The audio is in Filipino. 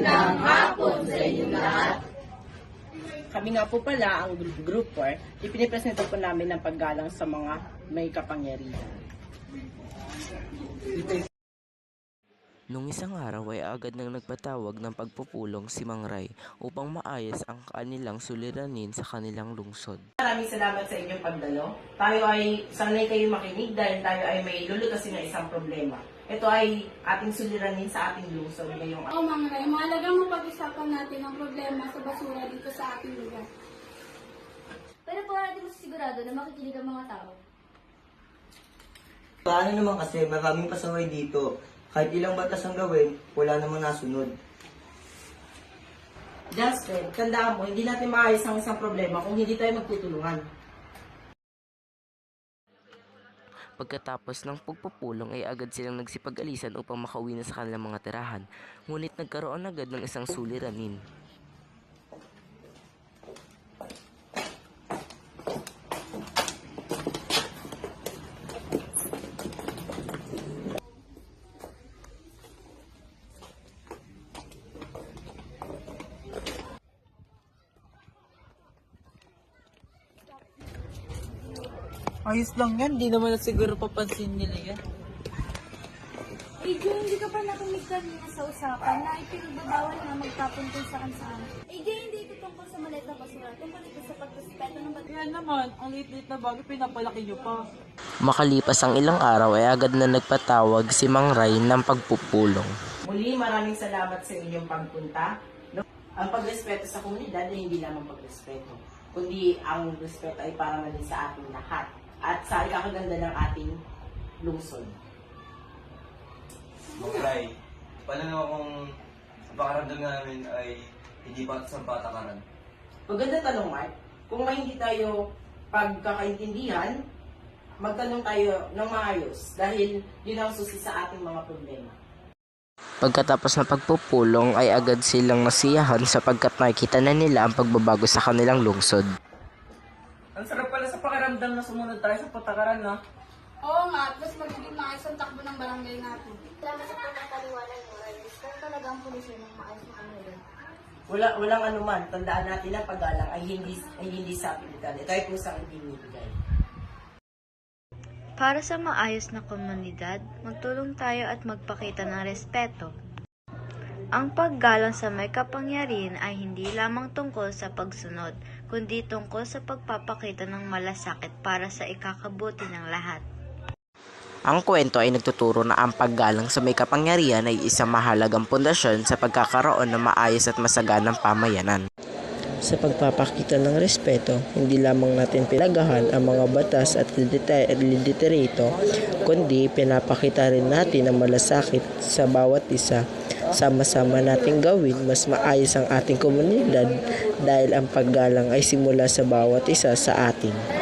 Magandang hapon sa inyong lahat. Kami nga po pala, ang Group Group 4, ipinipresento po namin ng paggalang sa mga may kapangyarihan. Nung isang araw ay agad nang nagpatawag ng pagpupulong si Mang Ray upang maayos ang kanilang suliranin sa kanilang lungsod. Maraming salamat sa inyong pagdalo. Tayo ay sanay kayo makinig dahil tayo ay may lulutasin ng isang problema. Ito ay ating suliranin sa ating lungsod ngayong Oo, Mang Ray, mahalagang mapag-usapan natin ang problema sa basura dito sa ating lugar. Pero po natin sigurado na makikinig ang mga tao. Paano naman kasi maraming pasaway dito. Kahit ilang batas ang gawin, wala namang nasunod. Justin, tandaan mo, hindi natin maayos ang isang problema kung hindi tayo magtutulungan. Pagkatapos ng pagpupulong ay agad silang nagsipag-alisan upang makauwi na sa kanilang mga tirahan. Ngunit nagkaroon agad ng isang suliranin. Ayos lang yan, di naman na siguro papansin nila yan. Eh, hindi ka pa nakinig kanina sa usapan na ipinagbabawal na magtapon kung saan saan. Eh, hindi ito tungkol sa maleta basura. Tungkol ito sa pagrespeto ng batas. Yan naman, ang liit-liit na bagay, pinapalaki nyo pa. Makalipas ang ilang araw ay agad na nagpatawag si Mang Ray ng pagpupulong. Muli, maraming salamat sa inyong pagpunta. No? Ang pagrespeto sa komunidad ay hindi lamang pagrespeto, kundi ang respeto ay para na din sa ating lahat at sa ikakaganda ng ating lungsod. Magray, paano naman kung ang pakaramdam namin ay hindi pa sa patakaran? Maganda tanong, Mark. Kung may hindi tayo pagkakaintindihan, magtanong tayo ng maayos dahil yun ang susi sa ating mga problema. Pagkatapos ng pagpupulong ay agad silang nasiyahan sapagkat nakikita na nila ang pagbabago sa kanilang lungsod. Ang sarap pakiramdam na sumunod tayo sa patakaran, no? Oo nga, at mas magiging maayos ang takbo ng barangay natin. Salamat sa pagkakaliwanag mo, Ernest. Pero talaga ang pulisya ng maayos na kanila. Wala, walang anuman, tandaan natin na paggalang ay hindi, ay hindi sa pilitan. Ito ay pusang ibinibigay. Para sa maayos na komunidad, magtulong tayo at magpakita ng respeto. Ang paggalang sa may kapangyarihan ay hindi lamang tungkol sa pagsunod, kundi tungkol sa pagpapakita ng malasakit para sa ikakabuti ng lahat. Ang kwento ay nagtuturo na ang paggalang sa may kapangyarihan ay isang mahalagang pundasyon sa pagkakaroon ng maayos at masaganang pamayanan. Sa pagpapakita ng respeto, hindi lamang natin pinagahan ang mga batas at lidite- liditerito, kundi pinapakita rin natin ang malasakit sa bawat isa. Sama-sama nating gawin mas maayos ang ating komunidad dahil ang paggalang ay simula sa bawat isa sa atin.